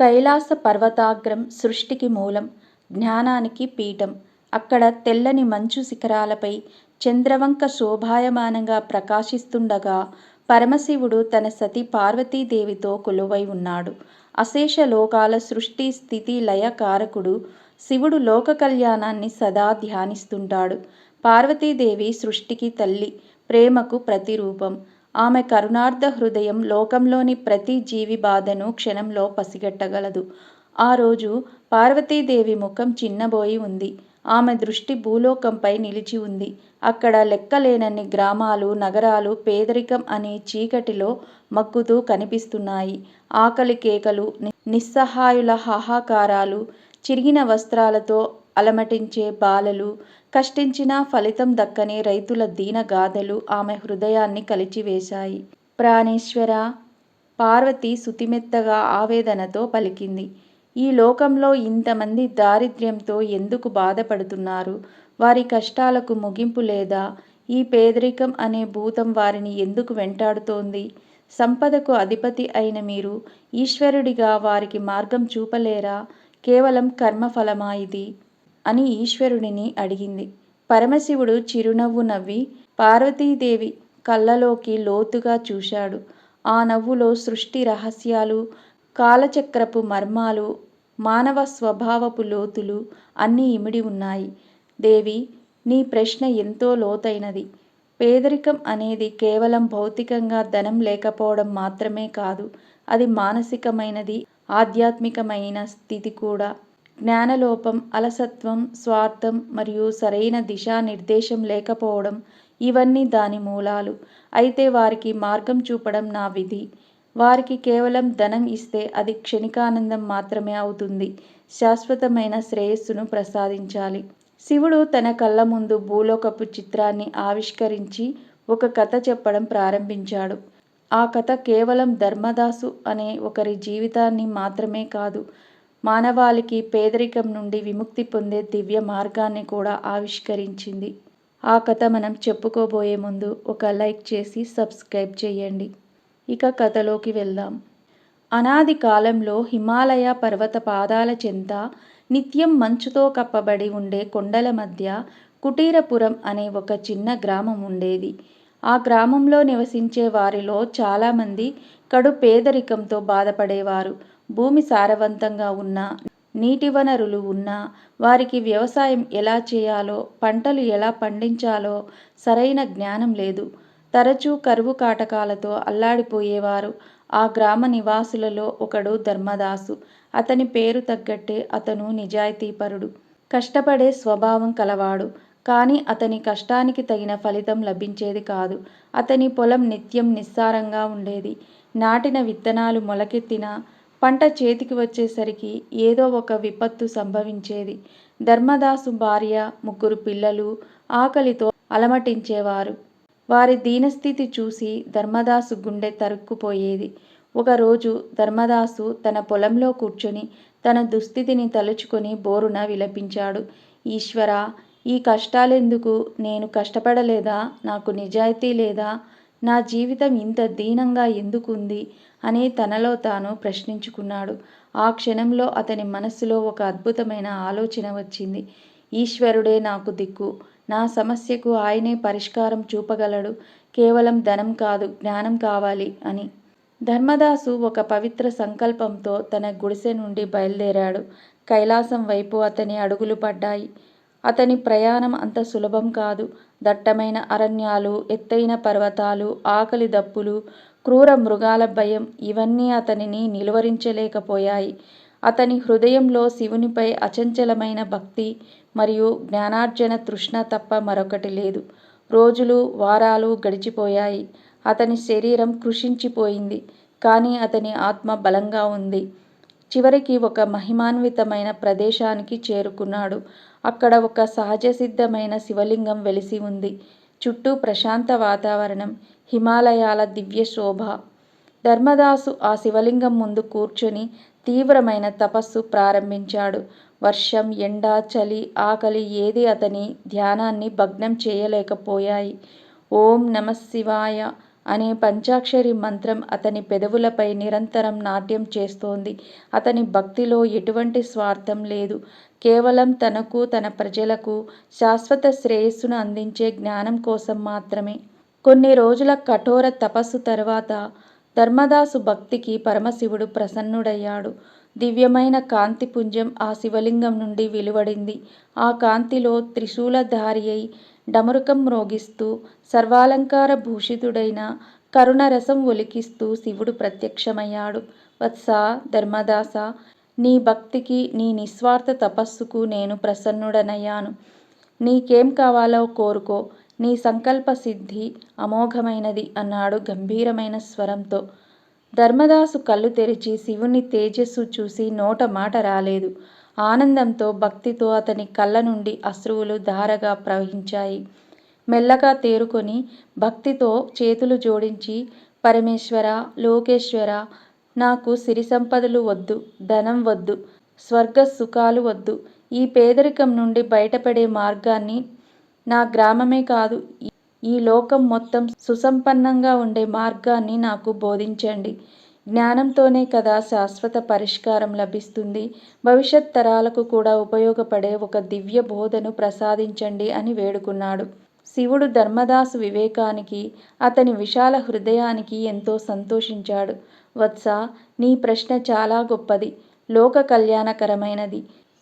కైలాస పర్వతాగ్రం సృష్టికి మూలం, జ్ఞానానికి పీఠం. అక్కడ తెల్లని మంచు శిఖరాలపై చంద్రవంక శోభాయమానంగా ప్రకాశిస్తుండగా పరమశివుడు తన సతి పార్వతీదేవితో కొలువై ఉన్నాడు. అశేష లోకాల సృష్టి స్థితి లయ కారకుడు శివుడు లోక కళ్యాణాన్ని సదా ధ్యానిస్తుంటాడు. పార్వతీదేవి సృష్టికి తల్లి, ప్రేమకు ప్రతిరూపం. ఆమె కరుణార్థ హృదయం లోకంలోని ప్రతి జీవి బాధను క్షణంలో పసిగట్టగలదు. ఆ రోజు పార్వతీదేవి ముఖం చిన్నబోయి ఉంది. ఆమె దృష్టి భూలోకంపై నిలిచి ఉంది. అక్కడ లెక్కలేనన్ని గ్రామాలు, నగరాలు పేదరికం అనే చీకటిలో మగ్గుతూ కనిపిస్తున్నాయి. ఆకలి కేకలు, నిస్సహాయుల హాహాకారాలు, చిరిగిన వస్త్రాలతో అలమటించే బాలలు, కష్టించినా ఫలితం దక్కని రైతుల దీనగాథలు ఆమె హృదయాన్ని కలిచివేశాయి. ప్రాణేశ్వర పార్వతి సుతిమెత్తగా ఆవేదనతో పలికింది. ఈ లోకంలో ఇంతమంది దారిద్ర్యంతో ఎందుకు బాధపడుతున్నారు? వారి కష్టాలకు ముగింపు లేదా? ఈ పేదరికం అనే భూతం వారిని ఎందుకు వెంటాడుతోంది? సంపదకు అధిపతి అయిన మీరు ఈశ్వరుడిగా వారికి మార్గం చూపలేరా? కేవలం కర్మ ఫలమా ఇది? అని ఈశ్వరుడిని అడిగింది. పరమశివుడు చిరునవ్వు నవ్వి పార్వతీదేవి కళ్ళలోకి లోతుగా చూశాడు. ఆ నవ్వులో సృష్టి రహస్యాలు, కాలచక్రపు మర్మాలు, మానవ స్వభావపు లోతులు అన్నీ ఇమిడి ఉన్నాయి. దేవి నీ ప్రశ్న ఎంతో లోతైనది. పేదరికం అనేది కేవలం భౌతికంగా ధనం లేకపోవడం మాత్రమే కాదు. అది మానసికమైనది, ఆధ్యాత్మికమైన స్థితి కూడా. జ్ఞానలోపం, అలసత్వం, స్వార్థం మరియు సరైన దిశా నిర్దేశం లేకపోవడం ఇవన్నీ దాని మూలాలు. అయితే వారికి మార్గం చూపడం నా విధి. వారికి కేవలం ధనం ఇస్తే అది క్షణికానందం మాత్రమే అవుతుంది. శాశ్వతమైన శ్రేయస్సును ప్రసాదించాలి. శివుడు తన కళ్ళ ముందు భూలోకపు చిత్రాన్ని ఆవిష్కరించి ఒక కథ చెప్పడం ప్రారంభించాడు. ఆ కథ కేవలం ధర్మదాసు అనే ఒకరి జీవితాన్ని మాత్రమే కాదు, మానవాళికి పేదరికం నుండి విముక్తి పొందే దివ్య మార్గాన్ని కూడా ఆవిష్కరించింది. ఆ కథ మనం చెప్పుకోబోయే ముందు ఒక లైక్ చేసి సబ్స్క్రైబ్ చేయండి. ఇక కథలోకి వెళ్దాం. అనాది కాలంలో హిమాలయ పర్వత పాదాల చెంత నిత్యం మంచుతో కప్పబడి ఉండే కొండల మధ్య కుటీరపురం అనే ఒక చిన్న గ్రామం ఉండేది. ఆ గ్రామంలో నివసించే వారిలో చాలామంది కడు పేదరికంతో బాధపడేవారు. భూమి సారవంతంగా ఉన్నా, నీటి వనరులు ఉన్నా వారికి వ్యవసాయం ఎలా చేయాలో, పంటలు ఎలా పండించాలో సరైన జ్ఞానం లేదు. తరచూ కరువు కాటకాలతో అల్లాడిపోయేవారు. ఆ గ్రామ నివాసులలో ఒకడు ధర్మదాసు. అతని పేరు తగ్గట్టే అతను నిజాయితీపరుడు. కష్టపడే స్వభావం కలవాడు. కానీ అతని కష్టానికి తగిన ఫలితం లభించేది కాదు. అతని పొలం నిత్యం నిస్సారంగా ఉండేది. నాటిన విత్తనాలు మొలకెత్తినా పంట చేతికి వచ్చేసరికి ఏదో ఒక విపత్తు సంభవించేది. ధర్మదాసు భార్య, ముగ్గురు పిల్లలు ఆకలితో అలమటించేవారు. వారి దీనస్థితి చూసి ధర్మదాసు గుండె తరుక్కుపోయేది. ఒకరోజు ధర్మదాసు తన పొలంలో కూర్చుని తన దుస్థితిని తలుచుకొని బోరున విలపించాడు. ఈశ్వరా! ఈ కష్టాలెందుకు? నేను కష్టపడలేదా? నాకు నిజాయితీ లేదా? నా జీవితం ఇంత దీనంగా ఎందుకుంది? అని తనలో తాను ప్రశ్నించుకున్నాడు. ఆ క్షణంలో అతని మనస్సులో ఒక అద్భుతమైన ఆలోచన వచ్చింది. ఈశ్వరుడే నాకు దిక్కు. నా సమస్యకు ఆయనే పరిష్కారం చూపగలడు. కేవలం ధనం కాదు, జ్ఞానం కావాలి అని. ధర్మదాసు ఒక పవిత్ర సంకల్పంతో తన గుడిసె నుండి బయలుదేరాడు కైలాసం వైపు అతని అడుగులు పడ్డాయి. అతని ప్రయాణం అంత సులభం కాదు. దట్టమైన అరణ్యాలు, ఎత్తైన పర్వతాలు, ఆకలి దప్పులు, క్రూర మృగాల భయం ఇవన్నీ అతనిని నిలువరించలేకపోయాయి. అతని హృదయంలో శివునిపై అచంచలమైన భక్తి మరియు జ్ఞానార్జన తృష్ణ తప్ప మరొకటి లేదు. రోజులు, వారాలు గడిచిపోయాయి. అతని శరీరం కృషించిపోయింది కానీ అతని ఆత్మ బలంగా ఉంది. చివరికి ఒక మహిమాన్వితమైన ప్రదేశానికి చేరుకున్నాడు. అక్కడ ఒక సహజసిద్ధమైన శివలింగం వెలిసి ఉంది. చుట్టూ ప్రశాంత వాతావరణం, హిమాలయాల దివ్య శోభ. ధర్మదాసు ఆ శివలింగం ముందు కూర్చుని తీవ్రమైన తపస్సు ప్రారంభించాడు. వర్షం, ఎండ, చలి, ఆకలి ఏది అతని ధ్యానాన్ని భగ్నం చేయలేకపోయాయి. ఓం నమశ్శివాయ అనే పంచాక్షరి మంత్రం అతని పెదవులపై నిరంతరం నాట్యం చేస్తోంది. అతని భక్తిలో ఎటువంటి స్వార్థం లేదు. కేవలం తనకు, తన ప్రజలకు శాశ్వత శ్రేయస్సును అందించే జ్ఞానం కోసం మాత్రమే. కొన్ని రోజుల కఠోర తపస్సు తర్వాత ధర్మదాసు భక్తికి పరమశివుడు ప్రసన్నుడయ్యాడు. దివ్యమైన కాంతిపుంజం ఆ శివలింగం నుండి వెలువడింది. ఆ కాంతిలో త్రిశూలధారియై, డమరుకం మ్రోగిస్తూ, సర్వాలంకార భూషితుడైన, కరుణరసం ఒలికిస్తూ శివుడు ప్రత్యక్షమయ్యాడు. వత్స ధర్మదాస నీ భక్తికి, నీ నిస్వార్థ తపస్సుకు నేను ప్రసన్నుడనయ్యాను. నీకేం కావాలో కోరుకో. నీ సంకల్ప సిద్ధి అమోఘమైనది అన్నాడు గంభీరమైన స్వరంతో. ధర్మదాసు కళ్ళు తెరిచి శివుని తేజస్సు చూసి నోట మాట రాలేదు. ఆనందంతో, భక్తితో అతని కళ్ళ నుండి అశ్రువులు ధారగా ప్రవహించాయి. మెల్లగా తేరుకొని భక్తితో చేతులు జోడించి పరమేశ్వర లోకేశ్వర నాకు సిరి సంపదలు వద్దు. ధనం వద్దు. స్వర్గ సుఖాలు వద్దు. ఈ పేదరికం నుండి బయటపడే మార్గాన్ని నా గ్రామమే కాదు ఈ లోకం మొత్తం సుసంపన్నంగా ఉండే మార్గాన్ని నాకు బోధించండి. జ్ఞానంతోనే కదా శాశ్వత పరిష్కారం లభిస్తుంది. భవిష్యత్ తరాలకు కూడా ఉపయోగపడే ఒక దివ్య బోధను ప్రసాదించండి అని వేడుకున్నాడు. శివుడు ధర్మదాసు వివేకానికి, అతని విశాల హృదయానికి ఎంతో సంతోషించాడు. వత్సా! నీ ప్రశ్న చాలా గొప్పది. లోక కళ్యాణకరమైనది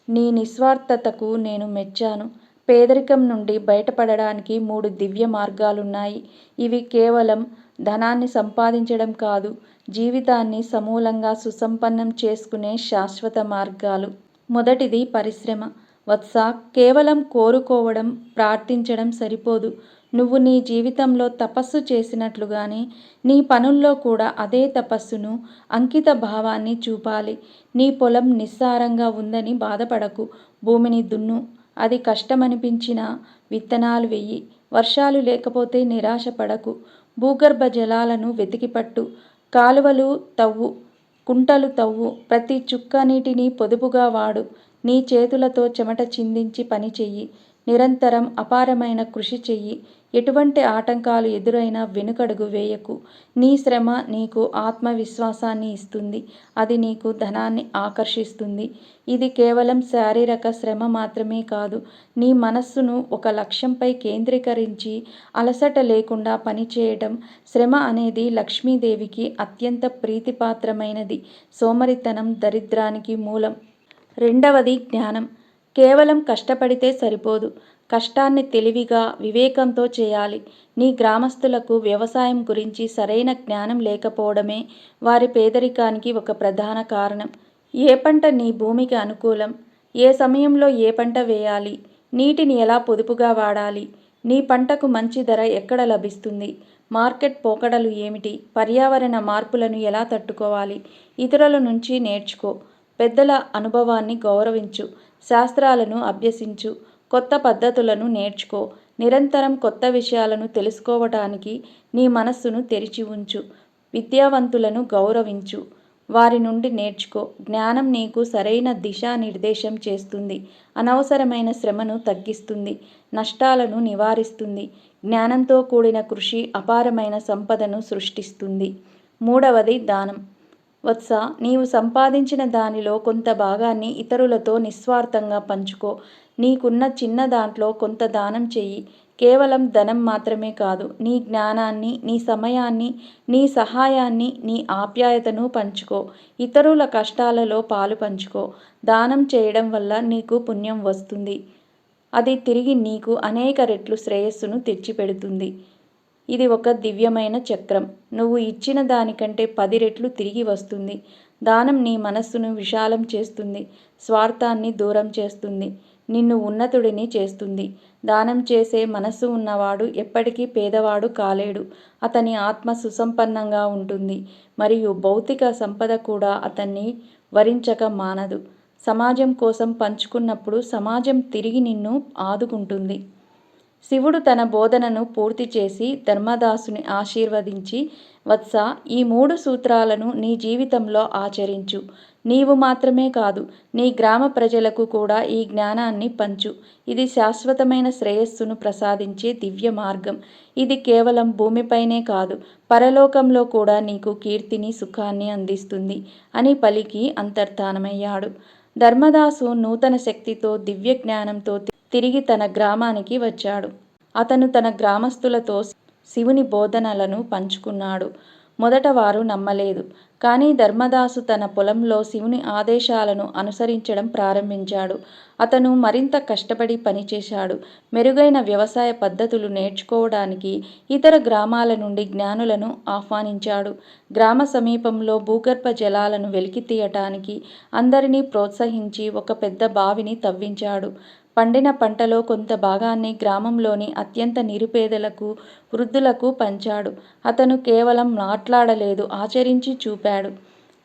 నీ నిస్వార్థతకు నేను మెచ్చాను. పేదరికం నుండి బయటపడడానికి మూడు దివ్య మార్గాలున్నాయి. ఇవి కేవలం ధనాన్ని సంపాదించడం కాదు, జీవితాన్ని సమూలంగా సుసంపన్నం చేసుకునే శాశ్వత మార్గాలు. మొదటిది పరిశ్రమ. వత్సా! కేవలం కోరుకోవడం, ప్రార్థించడం సరిపోదు. నువ్వు నీ జీవితంలో తపస్సు చేసినట్లుగానే నీ పనుల్లో కూడా అదే తపస్సును, అంకిత భావాన్ని చూపాలి. నీ పొలం నిస్సారంగా ఉందని బాధపడకు. భూమిని దున్ను. అది కష్టమనిపించినా విత్తనాలు వెయ్యి. వర్షాలు లేకపోతే నిరాశ పడకు భూగర్భ జలాలను వెతికిపట్టు. కాలువలు తవ్వు. కుంటలు తవ్వు. ప్రతి చుక్క నీటిని పొదుపుగా వాడు. నీ చేతులతో చెమట చిందించి పని చెయ్యి నిరంతరం అపారమైన కృషి చెయ్యి. ఎటువంటి ఆటంకాలు ఎదురైనా వెనుకడుగు వేయకు. నీ శ్రమ నీకు ఆత్మవిశ్వాసాన్ని ఇస్తుంది. అది నీకు ధనాన్ని ఆకర్షిస్తుంది. ఇది కేవలం శారీరక శ్రమ మాత్రమే కాదు. నీ మనస్సును ఒక లక్ష్యంపై కేంద్రీకరించి అలసట లేకుండా పనిచేయటం. శ్రమ అనేది లక్ష్మీదేవికి అత్యంత ప్రీతిపాత్రమైనది. సోమరితనం దరిద్రానికి మూలం. రెండవది జ్ఞానం. కేవలం కష్టపడితే సరిపోదు. కష్టాన్ని తెలివిగా, వివేకంతో చేయాలి. నీ గ్రామస్తులకు వ్యవసాయం గురించి సరైన జ్ఞానం లేకపోవడమే వారి పేదరికానికి ఒక ప్రధాన కారణం. ఏ పంట నీ భూమికి అనుకూలం? ఏ సమయంలో ఏ పంట వేయాలి? నీటిని ఎలా పొదుపుగా వాడాలి? నీ పంటకు మంచి ధర ఎక్కడ లభిస్తుంది? మార్కెట్ పోకడలు ఏమిటి? పర్యావరణ మార్పులను ఎలా తట్టుకోవాలి? ఇతరుల నుంచి నేర్చుకో. పెద్దల అనుభవాన్ని గౌరవించు. శాస్త్రాలను అభ్యసించు. కొత్త పద్ధతులను నేర్చుకో. నిరంతరం కొత్త విషయాలను తెలుసుకోవటానికి నీ మనస్సును తెరిచి ఉంచు. విద్యావంతులను గౌరవించు. వారి నుండి నేర్చుకో. జ్ఞానం నీకు సరైన దిశానిర్దేశం చేస్తుంది. అనవసరమైన శ్రమను తగ్గిస్తుంది. నష్టాలను నివారిస్తుంది. జ్ఞానంతో కూడిన కృషి అపారమైన సంపదను సృష్టిస్తుంది. మూడవది దానం. వత్సా! నీవు సంపాదించిన దానిలో కొంత భాగాన్ని ఇతరులతో నిస్వార్థంగా పంచుకో. నీకున్న చిన్న దాంట్లో కొంత దానం చెయ్యి. కేవలం ధనం మాత్రమే కాదు. నీ జ్ఞానాన్ని, నీ సమయాన్ని, నీ సహాయాన్ని, నీ ఆప్యాయతను పంచుకో. ఇతరుల కష్టాలలో పాలుపంచుకో. దానం చేయడం వల్ల నీకు పుణ్యం వస్తుంది. అది తిరిగి నీకు అనేక రెట్లు శ్రేయస్సును తెచ్చిపెడుతుంది. ఇది ఒక దివ్యమైన చక్రం. నువ్వు ఇచ్చిన దానికంటే పది రెట్లు తిరిగి వస్తుంది. దానం నీ మనస్సును విశాలం చేస్తుంది. స్వార్థాన్ని దూరం చేస్తుంది. నిన్ను ఉన్నతుడిని చేస్తుంది. దానం చేసే మనస్సు ఉన్నవాడు ఎప్పటికీ పేదవాడు కాలేడు. అతని ఆత్మ సుసంపన్నంగా ఉంటుంది. మరియు భౌతిక సంపద కూడా అతన్ని వరించక మానదు. సమాజం కోసం పంచుకున్నప్పుడు సమాజం తిరిగి నిన్ను ఆదుకుంటుంది. శివుడు తన బోధనను పూర్తి చేసి ధర్మదాసుని ఆశీర్వదించి వత్స ఈ మూడు సూత్రాలను నీ జీవితంలో ఆచరించు. నీవు మాత్రమే కాదు నీ గ్రామ ప్రజలకు కూడా ఈ జ్ఞానాన్ని పంచు. ఇది శాశ్వతమైన శ్రేయస్సును ప్రసాదించే దివ్య మార్గం. ఇది కేవలం భూమిపైనే కాదు పరలోకంలో కూడా నీకు కీర్తిని సుఖాన్ని అందిస్తుంది అని పలికి అంతర్ధానమయ్యాడు. ధర్మదాసు నూతన శక్తితో దివ్య జ్ఞానంతో తిరిగి తన గ్రామానికి వచ్చాడు. అతను తన గ్రామస్తులతో శివుని బోధనలను పంచుకున్నాడు. మొదట వారు నమ్మలేదు. కానీ ధర్మదాసు తన పొలంలో శివుని ఆదేశాలను అనుసరించడం ప్రారంభించాడు. అతను మరింత కష్టపడి పనిచేశాడు. మెరుగైన వ్యవసాయ పద్ధతులు నేర్చుకోవడానికి ఇతర గ్రామాల నుండి జ్ఞానులను ఆహ్వానించాడు. గ్రామ సమీపంలో భూగర్భ జలాలను వెలికి తీయటానికి అందరినీ ప్రోత్సహించి ఒక పెద్ద బావిని తవ్వించాడు. పండిన పంటలో కొంత భాగాన్ని గ్రామంలోని అత్యంత నిరుపేదలకు వృద్ధులకు పంచాడు. అతను కేవలం మాట్లాడలేదు ఆచరించి చూపాడు.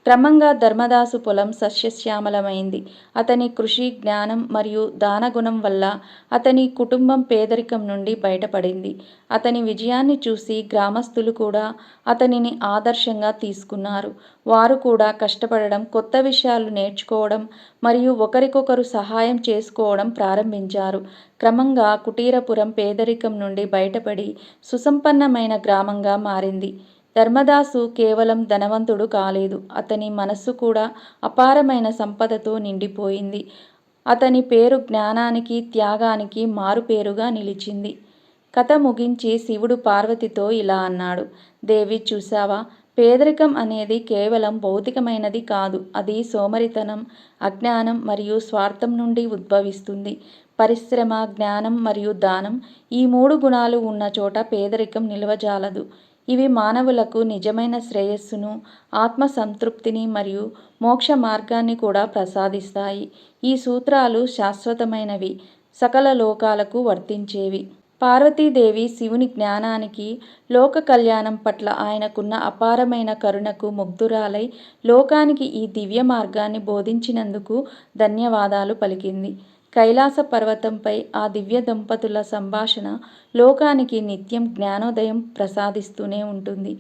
క్రమంగా ధర్మదాసు పొలం సస్యశ్యామలమైంది. అతని కృషి జ్ఞానం మరియు దానగుణం వల్ల అతని కుటుంబం పేదరికం నుండి బయటపడింది. అతని విజయాన్ని చూసి గ్రామస్తులు కూడా అతనిని ఆదర్శంగా తీసుకున్నారు. వారు కూడా కష్టపడడం కొత్త విషయాలు నేర్చుకోవడం మరియు ఒకరికొకరు సహాయం చేసుకోవడం ప్రారంభించారు. క్రమంగా కుటీరపురం పేదరికం నుండి బయటపడి సుసంపన్నమైన గ్రామంగా మారింది. ధర్మదాసు కేవలం ధనవంతుడు కాలేదు. అతని మనస్సు కూడా అపారమైన సంపదతో నిండిపోయింది. అతని పేరు జ్ఞానానికి త్యాగానికి మారుపేరుగా నిలిచింది. కథ ముగించి శివుడు పార్వతితో ఇలా అన్నాడు. దేవి చూసావా పేదరికం అనేది కేవలం భౌతికమైనది కాదు. అది సోమరితనం అజ్ఞానం మరియు స్వార్థం నుండి ఉద్భవిస్తుంది. పరిశ్రమ జ్ఞానం మరియు దానం ఈ మూడు గుణాలు ఉన్న చోట పేదరికం నిలవజాలదు. ఇవి మానవులకు నిజమైన శ్రేయస్సును ఆత్మ సంతృప్తిని మరియు మోక్ష మార్గాన్ని కూడా ప్రసాదిస్తాయి. ఈ సూత్రాలు శాశ్వతమైనవి సకల లోకాలకు వర్తించేవి. పార్వతీదేవి శివుని జ్ఞానానికి లోక కళ్యాణం పట్ల ఆయనకున్న అపారమైన కరుణకు ముగ్ధురాలై లోకానికి ఈ దివ్య మార్గాన్ని బోధించినందుకు ధన్యవాదాలు పలికింది. కైలాస పర్వతంపై ఆ దివ్య దంపతుల సంభాషణ లోకానికి నిత్యం జ్ఞానోదయం ప్రసాదిస్తూనే ఉంటుంది.